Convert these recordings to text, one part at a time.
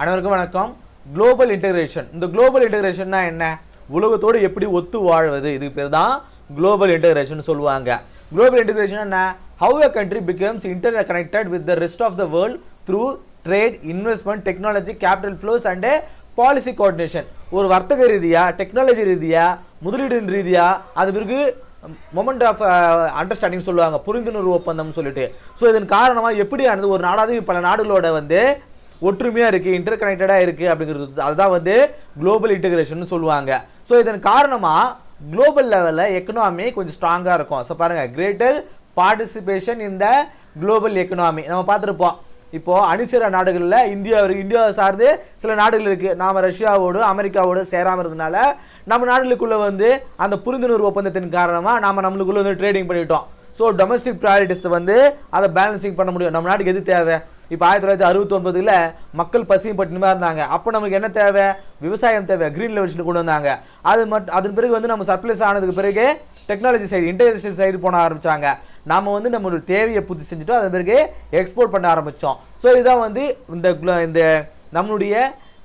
அனைவருக்கும் வணக்கம். Global integration இந்த குளோபல் இன்டகிரேஷன்னா என்ன? உலகத்தோடு எப்படி ஒத்து வாழ்வது? இதுக்கு பேர் தான் குளோபல் இன்டகிரேஷன் சொல்லுவாங்க. குளோபல் இன்டகிரேஷன் என்ன? How country becomes interconnected with the rest of the world through trade investment technology capital flows and policy coordination ஒரு வர்த்தக ரீதியாக டெக்னாலஜி ரீதியாக முதலீடு ரீதியாக அது பிறகு மொமெண்ட் ஆஃப் அண்டர்ஸ்டாண்டிங் சொல்லுவாங்க. புரிந்துணர்வு ஒப்பந்தம் சொல்லிட்டு. ஸோ இதன் காரணமாக எப்படி ஆனது ஒரு நாடாவது பல நாடுகளோட வந்து ஒற்றுமையாக இருக்குது இன்டர் கனெக்டடாக இருக்குது அப்படிங்கிறது அதுதான் வந்து குளோபல் இன்டகிரேஷன் சொல்லுவாங்க. ஸோ இதன் காரணமாக குளோபல் லெவலில் எக்கனாமி கொஞ்சம் ஸ்ட்ராங்காக இருக்கும். ஸோ பாருங்கள் கிரேட்டர் பார்ட்டிசிபேஷன் இந்த குளோபல் எக்கனாமி நம்ம பார்த்துருப்போம். இப்போது அணிசேர நாடுகளில் இந்தியா இருக்கு. இந்தியாவை சார்ந்து சில நாடுகள் இருக்குது நாம் ரஷ்யாவோடு அமெரிக்காவோடு சேராமல் இருந்தனால நம்ம நாடுகளுக்குள்ளே வந்து அந்த புரிந்துணர்வு ஒப்பந்தத்தின் காரணமாக நாம் நம்மளுக்குள்ளே வந்து ட்ரேடிங் பண்ணிட்டோம். ஸோ டொமஸ்டிக் ப்ரையாரிட்டிஸ் வந்து அதை பேலன்சிங் பண்ண முடியும். நம்ம நாட்டுக்கு எது தேவை? இப்போ ஆயிரத்தி தொள்ளாயிரத்தி அறுபத்தொன்பதில் மக்கள் பசியும் பட்டினிமா இருந்தாங்க. அப்போ நமக்கு என்ன தேவை? விவசாயம் தேவை. கிரீன் லெவல்ஷன் கொண்டு வந்தாங்க. அது மட் அதன் பிறகு வந்து நம்ம சர்ப்ளஸ் ஆனதுக்கு பிறகு டெக்னாலஜி சைடு இன்டர்நேஷனல் சைடு போன ஆரம்பிச்சாங்க. நம்ம வந்து நம்மளோட தேவையை பூர்த்தி செஞ்சுட்டோம். அதன் பிறகு எக்ஸ்போர்ட் பண்ண ஆரம்பித்தோம் ஸோ இதுதான் வந்து இந்த இந்த நம்மளுடைய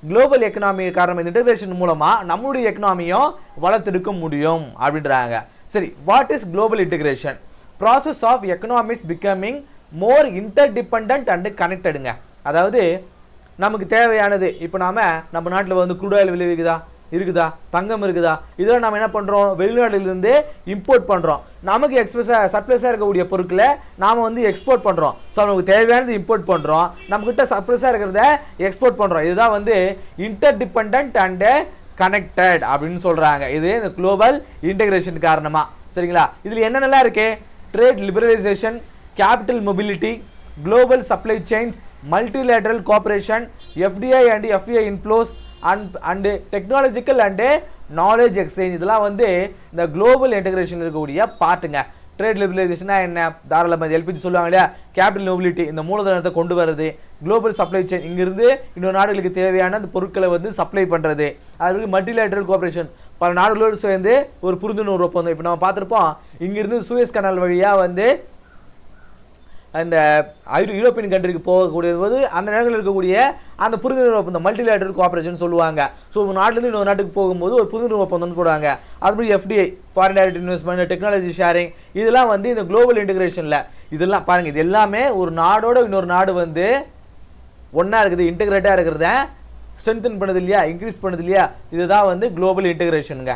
குளோபல் எக்கனாமி காரணம் இந்த இன்டர்வேஷன் மூலமாக நம்மளுடைய எக்கனாமியும் வளர்த்தெடுக்க முடியும் அப்படின்றாங்க. சரி what is global integration process of economics becoming more interdependent and கனெக்டடுங்க அதாவது நமக்கு தேவையானது இப்போ நாம் நம்ம நாட்டில் வந்து crude விளைவிக்குதா? இருக்குதா? தங்கம் இருக்குதா? இதெல்லாம் நம்ம என்ன பண்ணுறோம் வெளிநாடுலேருந்து இம்போர்ட் பண்ணுறோம் நமக்கு எக்ஸ்பிரஸாக சர்ப்ளஸாக இருக்கக்கூடிய பொருட்களை நாம் வந்து எக்ஸ்போர்ட் பண்ணுறோம் ஸோ நமக்கு தேவையானது இம்போர்ட் பண்ணுறோம் நம்மக்கிட்ட சர்ப்ளஸாக இருக்கிறத எக்ஸ்போர்ட் பண்ணுறோம் இதுதான் வந்து இன்டர்டிபெண்ட் அண்டு கனெக்டட் அப்படின்னு சொல்கிறாங்க இது இந்த குளோபல் இன்டெகிரேஷன் காரணமாக சரிங்களா? இதில் என்னென்னலாம் இருக்குது trade liberalisation capital mobility global supply chains multilateral cooperation FDI and FI inflows and and technological and knowledge exchange இதெல்லாம் வந்து இந்த குளோபல் இன்டகிரேஷன் இருக்கக்கூடிய பாட்டுங்க ட்ரேட் லிபரலைசேஷனா என்ன? தாராளமாக எல்பிஜி சொல்லுவாங்க இல்லையா? கேபிட்டல் மொபிலிட்டி இந்த மூலதனத்தை கொண்டு வர்றது குளோபல் சப்ளை செயின் இங்கிருந்து இன்னொரு நாடுகளுக்கு தேவையான அந்த பொருட்களை வந்து சப்ளை பண்ணுறது அதுக்கு மல்டிலேட்டரல் கோஆபரேஷன் பல நாடுகளோடு சேர்ந்து ஒரு புரிந்துணர்வு ஒப்பந்தம். இப்போ நம்ம பார்த்துருப்போம் இங்கிருந்து சூயஸ் கனால் வழியாக வந்து அந்த ஐரோ யூரோப்பியன் கண்ட்ரிக்கு போகக்கூடிய போது அந்த நேரங்களில் இருக்கக்கூடிய அந்த புரிந்துணர்வு ஒப்பந்தம் மல்டிலேட்டர் கோஆபரேஷன் சொல்லுவாங்க. ஸோ ஒரு நாட்டிலேருந்து இன்னொரு நாட்டுக்கு போகும்போது ஒரு புரிந்துணர்வு ஒப்பந்தம்னு போடுவாங்க. அதுபடி FDI foreign direct investment technology sharing இதெல்லாம் வந்து இந்த குளோபல் இன்டகிரேஷனில் இதெல்லாம் பாருங்கள் இது எல்லாமே ஒரு நாடோட இன்னொரு நாடு வந்து ஒன்றா இருக்குது இன்டகிரேட்டாக இருக்கிறத ஸ்ட்ரென்தன் பண்ணுது இல்லையா இன்க்ரீஸ் பண்ணுது இல்லையா இதுதான் வந்து குளோபல் இன்டகிரேஷனுங்க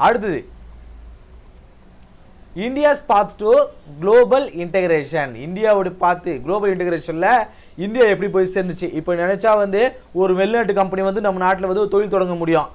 அடுத்தது India's path to global integration இந்தியாவோட பார்த்து குளோபல் இன்டகிரேஷனில் இந்தியா எப்படி போய் சேர்ந்துச்சு? இப்போ நினச்சா வந்து ஒரு வெளிநாட்டு கம்பெனி வந்து நம்ம நாட்டில் வந்து தொழில் தொடங்க முடியும்.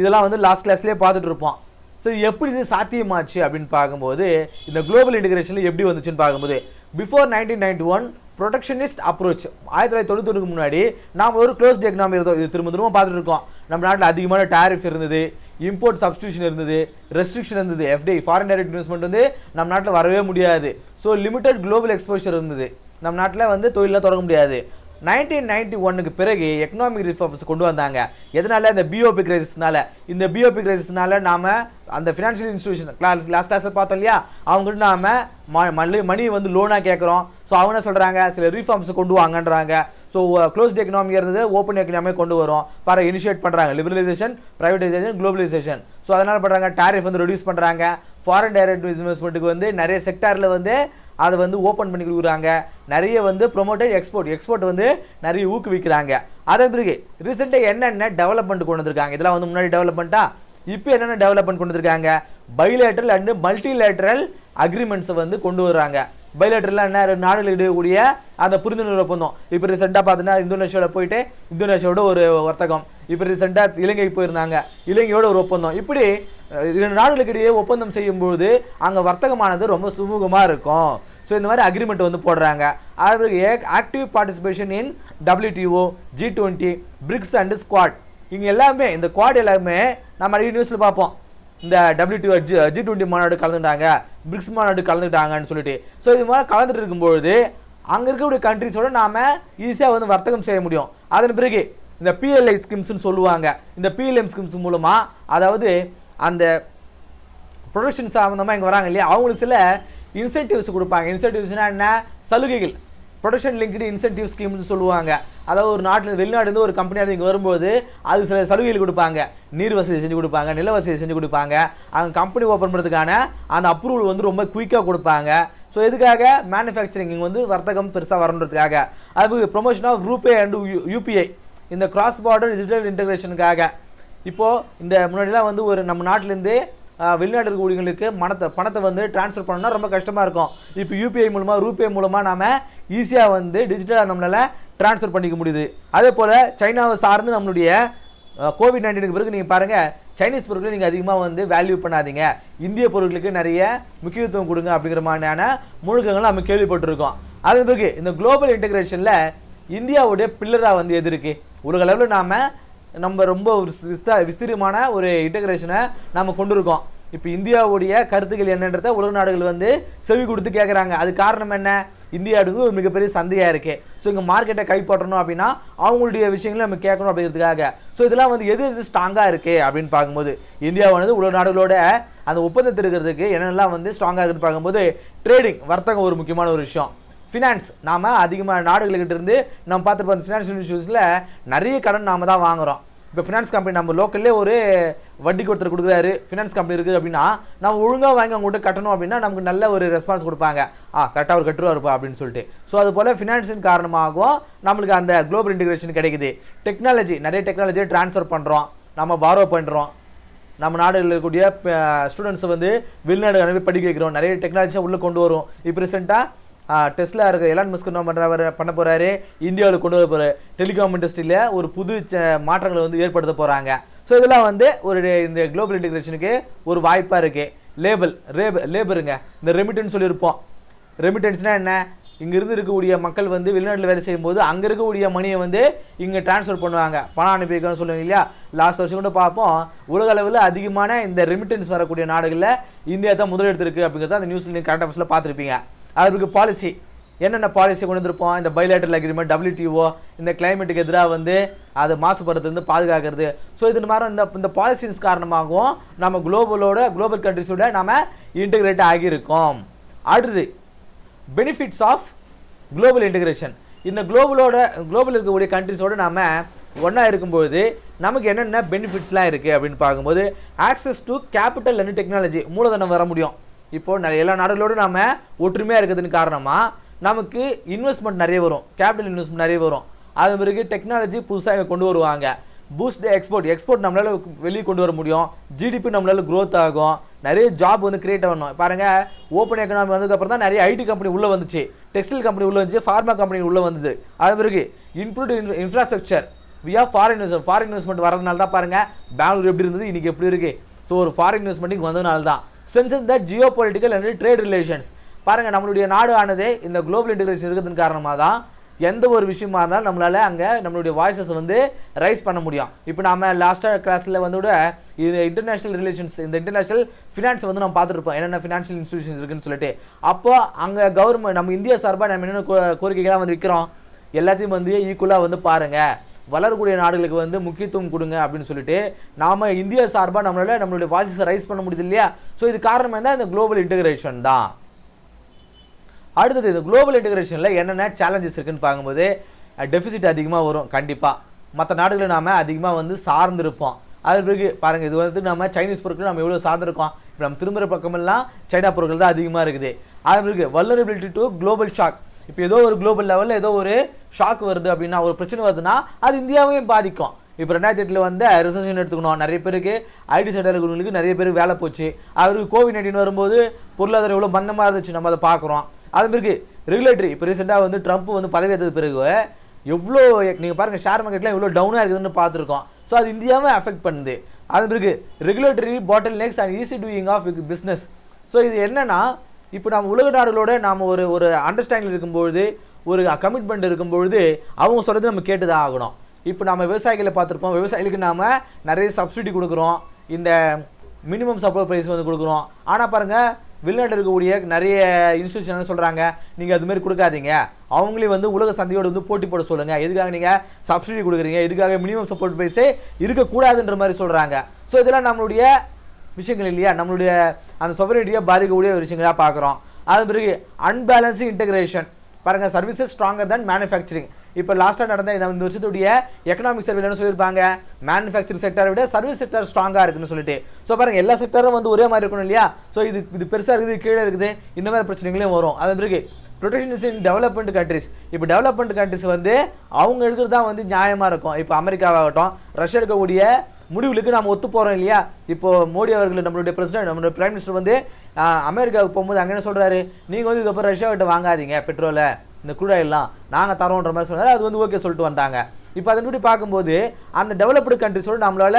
இதெல்லாம் வந்து லாஸ்ட் கிளாஸ்லேயே பார்த்துட்டு இருப்போம். ஸோ எப்படி இது சாத்தியமாச்சு அப்படின்னு பார்க்கும்போது இந்த குளோபல் இன்டகிரேஷனில் எப்படி வந்துச்சுன்னு பார்க்கும்போது before nineteen ninety one protectionist approach ஆயிரத்தி தொள்ளாயிரத்தி தொண்ணூத்தொன்னுக்கு முன்னாடி நாம் ஒரு க்ளோஸ்ட் எக்கனாமி இருந்தோம். இது திரும்ப திரும்ப பார்த்துட்டு இருக்கோம். நம்ம நாட்டில் அதிகமான டேரிஃப் இருந்தது. இம்போர்ட் சப்ஸ்டியூஷன் இருந்தது ரெஸ்ட்ரிக்ஷன் இருந்தது. எஃப்டிஐ ஃபாரின் டைரக்ட் இன்வெஸ்ட்மெண்ட் வந்து நம்ம நாட்டில் வரவே முடியாது. ஸோ லிமிட்டட் குளோபல் எக்ஸ்போஷர் இருந்தது. நம்ம நாட்டில் வந்து தொழிலாம் தொடங்க முடியாது. நைன்டீன் நைன்டி ஒன்னுக்கு பிறகு எக்கனாமிக் ரிஃபார்ம்ஸ் கொண்டு வந்தாங்க. எதனால? இந்த பிஓபி கிரைசிஸ்னால இந்த பிஓபி கிரைசிஸ்னால நாம் அந்த ஃபினான்ஷியல் இன்ஸ்டியூஷன் கிளாஸ் லாஸ்ட் கிளாஸில் பார்த்தோம் இல்லையா? அவங்ககிட்ட நாம மணி மணி வந்து லோனாக கேட்குறோம். ஸோ அவங்க என்ன சொல்கிறாங்க சில ரீஃபார்ம்ஸ் கொண்டு வாங்கன்றாங்க. ஸோ க்ளோஸ்ட் எக்கனாமி இருந்தது ஓப்பன் எக்கனாமியை கொண்டு வரும். பாரு இனிஷியேட் பண்ணுறாங்க லிபரலைசேஷன் ப்ரைவேடைசேஷன் குளோபலைசேஷன் ஸோ அதனால் பண்ணுறாங்க டாரிஃப் வந்து ரெடியூஸ் பண்ணுறாங்க ஃபாரின் டைரக்ட் இன்வெஸ்ட்மெண்ட்டுக்கு வந்து நிறைய செக்டாரில் வந்து அதை வந்து ஓப்பன் பண்ணி கொடுக்குறாங்க. நிறைய வந்து ப்ரொமோட்டட் எக்ஸ்போர்ட் எக்ஸ்போர்ட் வந்து நிறைய ஊக்குவிக்கிறாங்க. அதன் பிறகு ரீசெண்டாக என்னென்ன டெவலப்மெண்ட் கொண்டு வந்திருக்காங்க? இதெல்லாம் வந்து முன்னாடி டெவலப்மெண்ட்டா இப்போ என்னென்ன டெவலப்மெண்ட் கொண்டு வந்திருக்காங்க? பைலேட்ரல் அண்டு மல்டிலேட்ரல் அக்ரிமெண்ட்ஸை வந்து கொண்டு வர்றாங்க. பைலேட்டரில் என்ன நாடுகள் இடையக்கூடிய அந்த புரிந்துணர்வு ஒப்பந்தம். இப்போ ரீசெண்டாக பார்த்தீங்கன்னா இந்தோனேஷியாவில் போயிட்டு இந்தோனேஷியாவோட ஒரு வர்த்தகம். இப்போ ரீசெண்டாக இலங்கைக்கு போயிருந்தாங்க. இலங்கையோட ஒரு ஒப்பந்தம். இப்படி இரண்டு நாடுகளுக்கு இடையே ஒப்பந்தம் செய்யும்போது அங்கே வர்த்தகமானது ரொம்ப சுமூகமாக இருக்கும். ஸோ இந்த மாதிரி அக்ரிமெண்ட் வந்து போடுறாங்க. அவருக்கு active participation in WTO G twenty BRICS and Quad இங்கே எல்லாமே இந்த குவாட் எல்லாமே நம்ம நியூஸில் பார்ப்போம். இந்த டபிள்யூ ஜி ஜி டுவெண்ட்டி மாநாடு கலந்துட்டாங்க பிரிக்ஸ் மாநாடு கலந்துட்டாங்கன்னு சொல்லிட்டு. ஸோ இது மாதிரி கலந்துட்டு இருக்கும்பொழுது அங்கே இருக்கக்கூடிய கண்ட்ரிஸோட நாம் ஈஸியாக வந்து வர்த்தகம் செய்ய முடியும். அதன் பிறகு இந்த பிஎல்ஐ ஸ்கிம்ஸ்னு சொல்லுவாங்க. இந்த பிஎல்எம் ஸ்கிம்ஸ் மூலமாக அதாவது அந்த ப்ரொடக்ஷன் சம்மந்தமாக இங்கே வராங்க இல்லையா? அவங்களுக்கு சில இன்சென்டிவ்ஸ் கொடுப்பாங்க. இன்சென்டிவ்ஸ்னால் என்ன? சலுகைகள். ப்ரொடக்ஷன் லிங்க்டு இன்சென்டிவ் ஸ்கீம்னு சொல்லுவாங்க. அதாவது ஒரு நாட்டில் வெளிநாடுலேருந்து ஒரு கம்பெனியாக இங்கே வரும்போது அது சில சலுகைகள் கொடுப்பாங்க. நீர் வசதி செஞ்சு கொடுப்பாங்க நில வசதி செஞ்சு கொடுப்பாங்க. அவங்க கம்பெனி ஓப்பன் பண்ணுறதுக்கான அந்த அப்ரூவல் வந்து ரொம்ப குயிக்காக கொடுப்பாங்க. ஸோ எதுக்காக? மேனுஃபேக்சரிங் இங்கே வந்து வர்த்தகம் பெருசாக வரணுன்றதுக்காக. அது promotion of RuPay and UPI இந்த கிராஸ் பார்டர் டிஜிட்டல் இன்டகிரேஷனுக்காக இப்போது இந்த முன்னாடிலாம் வந்து ஒரு நம்ம நாட்டிலேருந்து வெளிநாட்டு இருக்கக்கூடியவங்களுக்கு மனத்தை பணத்தை வந்து ட்ரான்ஸ்ஃபர் பண்ணணும்னா ரொம்ப கஷ்டமாக இருக்கும். இப்போ யூபிஐ மூலமாக ரூபே மூலமாக நாம் ஈஸியாக வந்து டிஜிட்டலாக நம்மளால் ட்ரான்ஸ்ஃபர் பண்ணிக்க முடியுது. அதே போல் சைனாவை சார்ந்து நம்மளுடைய கோவிட் நைன்டீனுக்கு பிறகு நீங்கள் பாருங்கள் சைனீஸ் பொருட்களை நீங்கள் அதிகமாக வந்து வேல்யூ பண்ணாதீங்க. இந்திய பொருட்களுக்கு நிறைய முக்கியத்துவம் கொடுங்க அப்படிங்கிற மாதிரியான முழுக்கங்களும் நம்ம கேள்விப்பட்டிருக்கோம். அதன் பிறகு இந்த குளோபல் இன்டெகிரேஷனில் இந்தியாவுடைய பில்லராக வந்து எது இருக்குது உலக அளவில் நாம் நம்ம ரொம்ப ஒரு விஸ்தா விஸ்தீரமான ஒரு இன்டகிரேஷனை நம்ம கொண்டிருக்கோம். இப்போ இந்தியாவுடைய கருத்துக்கள் என்னன்றத உலக நாடுகள் வந்து செவி கொடுத்து கேட்குறாங்க அது காரணம் என்ன? இந்தியாவுக்கு ஒரு மிகப்பெரிய சந்தையாக இருக்குது ஸோ இங்கே மார்க்கெட்டை கைப்பற்றணும் அப்படின்னா அவங்களுடைய விஷயங்களை நம்ம கேட்கணும் அப்படிங்கிறதுக்காக. ஸோ இதெல்லாம் வந்து எது எது ஸ்ட்ராங்காக இருக்குது அப்படின்னு பார்க்கும்போது இந்தியாவானது உலக நாடுகளோட அந்த ஒப்பந்தத்தில் இருக்கிறதுக்கு என்னென்னலாம் வந்து ஸ்ட்ராங்காக இருக்குன்னு பார்க்கும்போது ட்ரேடிங் வர்த்தகம் ஒரு முக்கியமான ஒரு விஷயம். ஃபினான்ஸ் நாம் அதிகமாக நாடுகள்கிட்ட இருந்து நம்ம பார்த்துருப்போம் ஃபினான்ஷியல் இன்ஸ்டியூஷன்ஸில் நிறைய கடன் நாம் தான் வாங்குகிறோம் இப்போ ஃபினான்ஸ் கம்பெனி நம்ம லோக்கல்லே ஒரு வட்டிக்கு ஒருத்தர் கொடுக்குறாரு. ஃபினான்ஸ் கம்பெனி இருக்குது அப்படின்னா நம்ம ஒழுங்காக வாங்கி அவங்ககிட்ட கட்டணும் அப்படின்னா நமக்கு நல்ல ஒரு ரெஸ்பான்ஸ் கொடுப்பாங்க. ஆ கரெக்டாக ஒரு கட்டுருவாருப்பா அப்படின்னு சொல்லிட்டு. ஸோ அது போல் ஃபினான்ஸின் காரணமாகவும் நம்மளுக்கு அந்த குளோபல் இன்டிகிரேஷன் கிடைக்குது. டெக்னாலஜி நிறைய டெக்னாலஜியை ட்ரான்ஸ்ஃபர் பண்ணுறோம் நம்ம பாரோ பண்ணுறோம் நம்ம நாடுகளில் இருக்கக்கூடிய ஸ்டூடெண்ட்ஸை வந்து வெளிநாடு அனுப்பி படிக்க வைக்கிறோம். நிறைய டெக்னாலஜியை உள்ளே கொண்டு வரும். இப்போ ரீசெண்டாக டெஸ்லா இருக்கிற எலான் மஸ்க் என்ன பண்ணுறாரு பண்ண போகிறாரு இந்தியாவில் கொண்டு வர போகிறார் டெலிகாம் இண்டஸ்ட்ரியில் ஒரு புது ச- மாற்றங்களை வந்து ஏற்படுத்த போகிறாங்க ஸோ இதெல்லாம் வந்து ஒரு இந்த குளோபல் இன்டிகிரேஷனுக்கு ஒரு வாய்ப்பாக இருக்குது லேபிள் ரேப் லேபருங்க இந்த ரெமிட்டன்ஸ் சொல்லியிருப்போம். ரெமிட்டன்ஸ்னால் என்ன? இங்கேருந்து இருக்கக்கூடிய மக்கள் வந்து வெளிநாட்டில் வேலை செய்யும்போது அங்கே இருக்கக்கூடிய மணியை வந்து இங்கே ட்ரான்ஸ்ஃபர் பண்ணுவாங்க. பணம் அனுப்பி சொல்லுவாங்க இல்லையா? லாஸ்ட் வருஷம் கூட பார்ப்போம். உலக அளவில் அதிகமான இந்த ரெமிட்டன்ஸ் வரக்கூடிய நாடுகளில் இந்தியா தான் முதலெடுத்திருக்கு அப்படிங்கிறத அந்த நியூஸ்லேயும் நீங்கள் கரண்ட் அஃபேர்ஸில் பார்த்துருப்பீங்க. அதுக்கு பாலிசி என்னென்ன பாலிசி கொண்டு வந்திருப்போம் இந்த பைலேட்டரல் அக்ரிமெண்ட் டபிள்யூடிஓ இந்த கிளைமேட்டுக்கு எதிராக வந்து அது மாசுபடுறது பாதுகாக்கிறது. ஸோ இது மாதிரி இந்த இந்த பாலிசிஸ் காரணமாகவும் நம்ம குளோபலோட குளோபல் கண்ட்ரிஸோட நம்ம இன்டகிரேட் ஆகியிருக்கோம். அடுத்து பெனிஃபிட்ஸ் ஆஃப் குளோபல் இன்டகிரேஷன் இந்த குளோபலோட குளோபல் இருக்கக்கூடிய கண்ட்ரிஸோட நம்ம ஒன்றா இருக்கும்போது நமக்கு என்னென்ன பெனிஃபிட்ஸ்லாம் இருக்குது அப்படின்னு பார்க்கும்போது access to capital and technology மூலதனம் வர முடியும். இப்போ நிறைய எல்லா நாடுகளோடு நாம் ஒற்றுமையாக இருக்கிறதுன்னு காரணமாக நமக்கு இன்வெஸ்ட்மெண்ட் நிறைய வரும். கேபிட்டல் இன்வெஸ்ட்மெண்ட் நிறைய வரும். அது பிறகு டெக்னாலஜி புதுசாக இங்கே கொண்டு வருவாங்க. பூஸ்ட் எக்ஸ்போர்ட் எக்ஸ்போர்ட் நம்மளால் வெளியே கொண்டு வர முடியும். ஜிடிபி நம்மளால் க்ரோத் ஆகும். நிறைய ஜாப் வந்து கிரியேட் ஆகணும். பாருங்கள் ஓப்பன் எக்கனாமி வந்ததுக்கப்புறம் தான் நிறைய ஐடி கம்பெனி உள்ளே வந்துச்சு. டெக்ஸ்டைல் கம்பெனி உள்ளே வந்துச்சு ஃபார்மா கம்பெனி உள்ளே வந்தது. அது பிறகு include infrastructure we are foreign invest foreign investment வரதுனால தான் பாருங்கள் பெங்களூர் எப்படி இருந்தது இன்னைக்கு எப்படி இருக்குது ஸோ ஒரு ஃபாரின் இன்வெஸ்ட்மெண்ட்டுக்கு வந்ததுனால தான். Strength the geopolitical and trade relations பாருங்கள் நம்மளுடைய நாடு ஆனதே இந்த குளோபல் இன்டிகிரேஷன் இருக்கிறதுன் காரணமாக தான் எந்த ஒரு விஷயமா இருந்தாலும் நம்மளால் அங்கே நம்மளுடைய வாய்ஸஸ் வந்து ரைஸ் பண்ண முடியும். இப்போ நாம் லாஸ்ட்டாக கிளாஸில் வந்து கூட இது இன்டர்நேஷ்னல் ரிலேஷன்ஸ் இந்த இன்டர்நேஷனல் ஃபினான்ஸ் வந்து நம்ம பார்த்துருப்போம் என்னென்ன ஃபினான்ஷியல் இன்ஸ்டியூஷன்ஸ் இருக்குன்னு சொல்லிட்டு. அப்போ அங்கே கவர்மெண்ட் நம்ம இந்தியா சார்பாக நம்ம என்னென்ன கோ- வந்து விற்கிறோம் எல்லாத்தையும் வந்து ஈக்குவலாக வந்து பாருங்கள் வளரக்கூடிய நாடுகளுக்கு வந்து முக்கியத்துவம் கொடுங்க அப்படின்னு சொல்லிட்டு நாம இந்தியா சார்பாக நம்மளால நம்மளுடைய வாய்ஸஸை ரைஸ் பண்ண முடியுது இல்லையா? ஸோ இது காரணம் என்ன இந்த குளோபல் இன்டகிரேஷன் தான். அடுத்தது இந்த குளோபல் இன்டகிரேஷனில் என்னென்ன சேலஞ்சஸ் இருக்குன்னு பார்க்கும்போது டெஃபிசிட் அதிகமாக வரும் கண்டிப்பாக மற்ற நாடுகளை நாம் அதிகமாக வந்து சார்ந்திருப்போம். அது பிறகு பாருங்கள் இது வந்து நம்ம சைனீஸ் பொருட்கள் நம்ம எவ்வளோ சார்ந்திருக்கோம்? இப்போ நம்ம திரும்புகிற பக்கமெல்லாம் சைனா பொருட்கள் தான் அதிகமாக இருக்குது. அது பிறகு வல்லரபிலிட்டி டு குளோபல் ஷாக் இப்போ ஏதோ ஒரு குளோபல் லெவலில் ஏதோ ஒரு ஷாக் வருது அப்படின்னா ஒரு பிரச்சனை வருதுன்னா அது இந்தியாவையும் பாதிக்கும். இப்போ ரெண்டாயிரத்தி எட்டில் வந்து ரிசர்ஷன் எடுத்துக்கணும். நிறைய பேருக்கு ஐடி சென்டர் இருக்கிறவங்களுக்கு நிறைய பேருக்கு வேலை போச்சு. அவருக்கு கோவிட் நைன்டீன் வரும்போது பொருளாதாரம் எவ்வளோ மந்தமாக இருந்துச்சு நம்ம அதை பார்க்குறோம். அது பிறகு ரெகுலேட்டரி இப்போ ரீசெண்டாக வந்து ட்ரம்ப் வந்து பதவியேற்றது பிறகு எவ்வளோ நீங்கள் பாருங்கள் ஷேர் மார்க்கெட்லாம் எவ்வளோ டவுனாக இருக்குதுன்னு பார்த்துருக்கோம். ஸோ அது இந்தியாவும் அஃபெக்ட் பண்ணுது. அது பிறகு regulatory bottlenecks and easy doing of business so இது என்னென்னா இப்போ நம்ம உலக நாடுகளோட நாம் ஒரு ஒரு அண்டர்ஸ்டாண்டிங் இருக்கும்பொழுது ஒரு கமிட்மெண்ட் இருக்கும்பொழுது அவங்க சொல்கிறது நம்ம கேட்டு தான் ஆகணும். இப்போ நம்ம விவசாயிகளை பார்த்துருப்போம். விவசாயிகளுக்கு நாம் நிறைய சப்சிடி கொடுக்குறோம். இந்த மினிமம் சப்போர்ட் ப்ரைஸ் வந்து கொடுக்குறோம். ஆனால் பாருங்கள் வெளிநாட்டில் இருக்கக்கூடிய நிறைய இன்ஸ்டியூஷன் சொல்கிறாங்க நீங்கள் அதுமாரி கொடுக்காதீங்க. அவங்களே வந்து உலக சந்தையோடு வந்து போட்டி போட சொல்லுங்கள் எதுக்காக நீங்கள் சப்சிடி கொடுக்குறீங்க? எதுக்காக மினிமம் சப்போர்ட் ப்ரைஸே இருக்கக்கூடாதுன்ற மாதிரி சொல்கிறாங்க ஸோ இதெல்லாம் நம்மளுடைய விஷயங்கள் இல்லையா? நம்மளுடைய அந்த சொவரிட்டியை பாதிக்கக்கூடிய ஒரு விஷயங்களாக பார்க்குறோம். அது பிறகு அன்பேலன்ஸிங் இன்டகிரேஷன் பாருங்கள் சர்வீசஸ் ஸ்ட்ராங்கர் தான் மேனுஃபேக்சரிங் இப்போ லாஸ்ட்டாக நடந்த இந்த வருஷத்துடைய எக்கனாமிக் சர்வே என்ன சொல்லியிருப்பாங்க? மேனுஃபேக்சரிங் செக்டரை விட சர்வீஸ் செக்டர் ஸ்ட்ராங்காக இருக்குன்னு சொல்லிட்டு. ஸோ பாருங்கள் எல்லா செக்டரும் வந்து ஒரே மாதிரி இருக்கணும் இல்லையா? ஸோ இது இது பெருசாக இருக்குது இது கீழே இருக்குது. இந்த மாதிரி பிரச்சனைகளையும் வரும். அது பிறகு ப்ரொடெக்ஷன் இன் டெவலப்மெண்ட் கண்ட்ரிஸ் இப்போ டெவலப்மெண்ட் கண்ட்ரிஸ் வந்து அவங்க எடுக்கிறது தான் வந்து நியாயமாக இருக்கும். இப்போ அமெரிக்காவாகட்டும் ரஷ்யா எடுக்கக்கூடிய முடிவுகளுக்கு நாம் ஒத்து போகிறோம் இல்லையா? இப்போ மோடி அவர்கள் நம்மளுடைய பிரசிடென்ட் நம்மளுடைய பிரைம் மினிஸ்டர் வந்து அமெரிக்காவுக்கு போகும்போது அங்கே என்ன சொல்கிறாரு நீங்கள் வந்து இதுக்கப்புறம் ரஷ்யா கிட்ட வாங்காதீங்க பெட்ரோலை இந்த குழாயெல்லாம் நாங்கள் தரோன்ற மாதிரி சொன்னார். அது வந்து ஓகே சொல்லிட்டு வந்தாங்க. இப்போ அதன்படி பார்க்கும்போது அந்த டெவலப்டு கண்ட்ரிஸோடு நம்மளால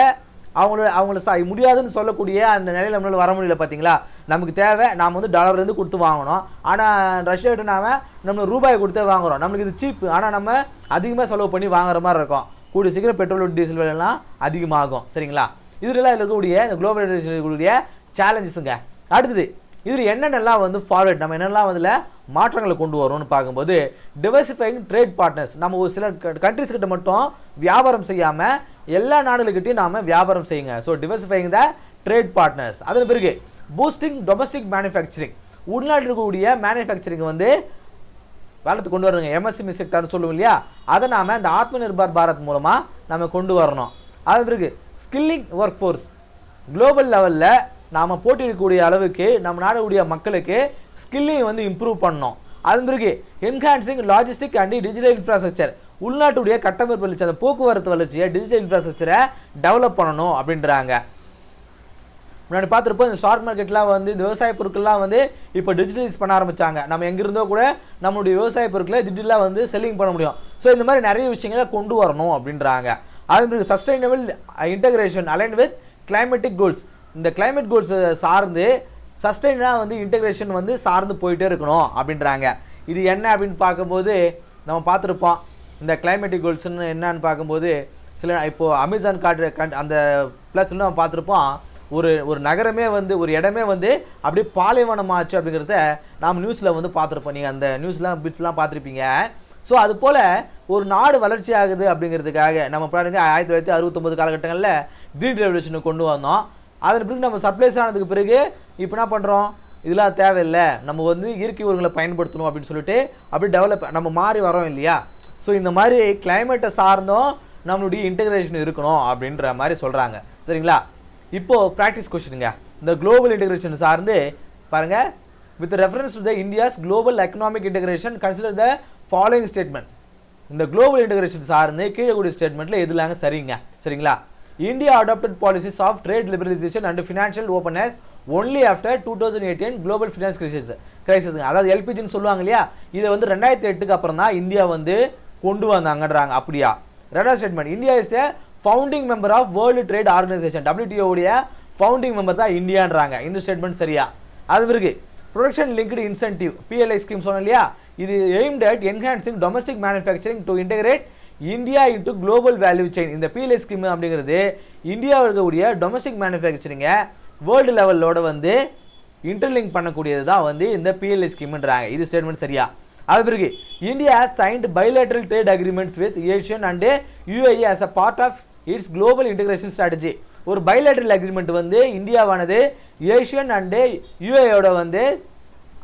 அவங்களோட அவங்கள சா முடியாதுன்னு சொல்லக்கூடிய அந்த நிலையில் நம்மளால் வர முடியல பார்த்தீங்களா நமக்கு தேவை நாம் வந்து டாலர்லேருந்து கொடுத்து வாங்கணும். ஆனால் ரஷ்யா கிட்ட நாம நம்ம ரூபாய் கொடுத்தே வாங்குறோம். நம்மளுக்கு இது சீப்பு ஆனால் நம்ம அதிகமாக செலவு பண்ணி வாங்குற மாதிரி இருக்கும். கூடிய சீக்கிரம் பெட்ரோல் டீசல் விலைலாம் அதிகமாகும். சரிங்களா? இதுலாம் இருக்கக்கூடிய இந்த குளோபல் இருக்கக்கூடிய சேலஞ்சஸுங்க அடுத்தது இதில் என்னென்னலாம் வந்து ஃபார்வர்ட் நம்ம என்னெல்லாம் அதில் மாற்றங்களை கொண்டு வரோம்னு பார்க்கும்போது டிவர்சிஃபைங் ட்ரேட் பார்ட்னர்ஸ் நம்ம ஒரு சில கண்ட்ரிஸ் கிட்ட மட்டும் வியாபாரம் செய்யாமல் எல்லா நாடுகளுக்கிட்டையும் நாம வியாபாரம் செய்யுங்க. So diversifying the trade partners அதன் பிறகு பூஸ்டிங் டொமஸ்டிக் மேனுஃபேக்சரிங் உள்நாட்டில் இருக்கக்கூடிய மேனுஃபேக்சரிங் வந்து வேலத்துக்கு கொண்டு வரணுங்க. எம்எஸ்எம்இ செக்டார்னு சொல்லுவோம் இல்லையா? அதை நாம் அந்த ஆத்ம நிர்பார் பாரத் மூலமாக நம்ம கொண்டு வரணும். அது பிறகு ஸ்கில்லிங் ஒர்க் ஃபோர்ஸ் குளோபல் லெவலில் நாம் போட்டியிடக்கூடிய அளவுக்கு நம்ம நாடக்கூடிய மக்களுக்கு ஸ்கில்லிங் வந்து இம்ப்ரூவ் பண்ணணும். அதன் பிறகு enhancing logistic and digital infrastructure உள்நாட்டுடைய கட்டமைப்பு வளர்ச்சி அந்த போக்குவரத்து வளர்ச்சியை டிஜிட்டல் இன்ஃப்ராஸ்ட்ரக்சரை டெவலப் பண்ணணும் அப்படின்றாங்க. முன்னாடி பார்த்துருப்போம் இந்த ஸ்டாக் மார்க்கெட்லாம் வந்து இந்த விவசாய பொருட்கள்லாம் வந்து இப்போ டிஜிட்டலைஸ் பண்ண ஆரம்பித்தாங்க நம்ம எங்கேருந்தோ கூட நம்மளுடைய விவசாய பொருட்களை டிஜிட்டலாக வந்து செல்லிங் பண்ண முடியும். ஸோ இந்த மாதிரி நிறைய விஷயங்களை கொண்டு வரணும் அப்படின்றாங்க. அது பிறகு sustainable integration align with climatic goals இந்த கிளைமேட் கோல்ஸை சார்ந்து சஸ்டைனாக வந்து இன்டகிரேஷன் வந்து சார்ந்து போயிட்டே இருக்கணும் அப்படின்றாங்க. இது என்ன அப்படின்னு பார்க்கும்போது நம்ம பார்த்துருப்போம் இந்த கிளைமேட்டிக் கோல்ஸ்னு என்னன்னு பார்க்கும்போது சில இப்போ அமேசான் காட்டு அந்த ப்ளஸ்ன்னு நம்ம பார்த்துருப்போம் ஒரு ஒரு நகரமே வந்து ஒரு இடமே வந்து அப்படியே பாலைவனமாச்சு அப்படிங்கிறத நாம் நியூஸில் வந்து பார்த்துருப்போம். நீங்கள் அந்த நியூஸ்லாம் பிட்ஸ்லாம் பார்த்துருப்பீங்க. ஸோ அது போல் ஒரு நாடு வளர்ச்சி ஆகுது அப்படிங்கிறதுக்காக நம்ம பாருங்க ஆயிரத்தி தொள்ளாயிரத்தி அறுபத்தொம்பது காலகட்டங்களில் கிரீன் ரெவல்யூஷனை கொண்டு வந்தோம். அதன் பிறகு நம்ம சப்ளைஸ் ஆனதுக்கு பிறகு இப்போ என்ன பண்ணுறோம் இதெல்லாம் தேவையில்லை. நம்ம வந்து இயற்கை உரங்களை பயன்படுத்தணும் அப்படின்னு சொல்லிட்டு அப்படியே டெவலப் நம்ம மாறி வரோம் இல்லையா? ஸோ இந்த மாதிரி கிளைமேட்டை சார்ந்தும் நம்மளுடைய இன்டகிரேஷன் இருக்கணும் அப்படின்ற மாதிரி சொல்கிறாங்க சரிங்களா? இப்போ ப்ராக்டிஸ் கொஸ்டினுங்க இந்த குளோபல் இன்டகிரேஷன் சார்ந்து பாருங்க. With reference to the India's global economic integration consider the following statement இந்த குளோபல் இன்டகிரேஷன் சார்ந்து கீழே கூடிய ஸ்டேட்மெண்ட்டில் எதுலாங்க சரிங்க? சரிங்களா? India adopted policies of trade liberalisation and financial openness only after two thousand eighteen global finance crisis கிரைசிஸ்ங்க அதாவது எல்பிஜின்னு சொல்லுவாங்க இல்லையா? இதை வந்து ரெண்டாயிரத்தி எட்டுக்கு அப்புறம் தான் இந்தியா வந்து கொண்டு வந்தாங்கன்றாங்க அப்படியா? ரெண்டாவது statement India is a founding member of world trade organisation டபிள்யூடிஓடைய உடைய ஃபவுண்டிங் மெம்பர் தான் இந்தியான்றாங்க. இந்த ஸ்டேட்மெண்ட் சரியா? அது பிறகு production linked incentive PLI scheme சொன்னோம் இல்லையா? இது aimed at enhancing domestic manufacturing to integrate India into global value chain இந்த பிஎல்ஐ ஸ்கீம் அப்படிங்கிறது இந்தியாவில் இருக்கக்கூடிய டொமஸ்டிக் மேனுஃபேக்சரிங்கை வேர்ல்டு லெவலோட வந்து இன்டர்லிங்க் பண்ணக்கூடியது தான் வந்து இந்த பிஎல்ஐ ஸ்கீம்ன்றாங்க இது ஸ்டேட்மெண்ட் சரியா? அது பிறகு India signed bilateral trade agreements with ASEAN and UAE as a part of its global integration strategy ஒரு bilateral அக்ரிமெண்ட் வந்து இந்தியாவானது ஏஷியன் அண்டு யூஏயோட வந்து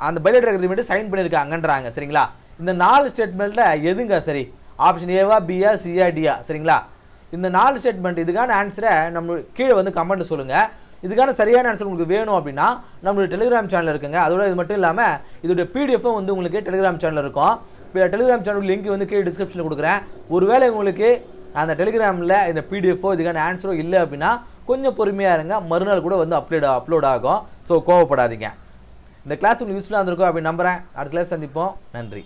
அந்த bilateral அக்ரிமெண்ட் சைன் பண்ணியிருக்காங்கன்றாங்க சரிங்களா? இந்த நாலு ஸ்டேட்மெண்ட்டில் எதுங்க சரி? ஆப்ஷன் ஏவா பிஆ சிஆ டிஆ சரிங்களா? இந்த நாலு ஸ்டேட்மெண்ட் இதுக்கான ஆன்சரை நம்ம கீழே வந்து கமெண்ட் சொல்லுங்கள் இதுக்கான சரியான ஆன்சர் உங்களுக்கு வேணும் அப்படின்னா நம்மளுடைய டெலிகிராம் சேனல் இருக்குங்க. அதோட இது மட்டும் இல்லாமல் இதோட பிடிஎஃப்பும் வந்து உங்களுக்கு டெலிகிராம் சேனல் இருக்கும். இப்போ டெலிகிராம் சேனல் லிங்க் வந்து கீழே டிஸ்கிரிப்ஷனில் கொடுக்குறேன். ஒருவேளை உங்களுக்கு அந்த டெலிகிராமில் இந்த பிடிஎஃபோ இதுக்கான ஆன்சரோ இல்லை அப்படின்னா கொஞ்சம் பொறுமையாக இருங்க. மறுநாள் கூட வந்து அப்லோட் அப்லோட் ஆகும். ஸோ கோவப்படாதீங்க. இந்த கிளாஸ் உங்களுக்கு யூஸ்ஃபுல்லாக இருந்திருக்கும் அப்படின்னு நம்புகிறேன் அடுத்த கிளாஸ் சந்திப்போம். நன்றி.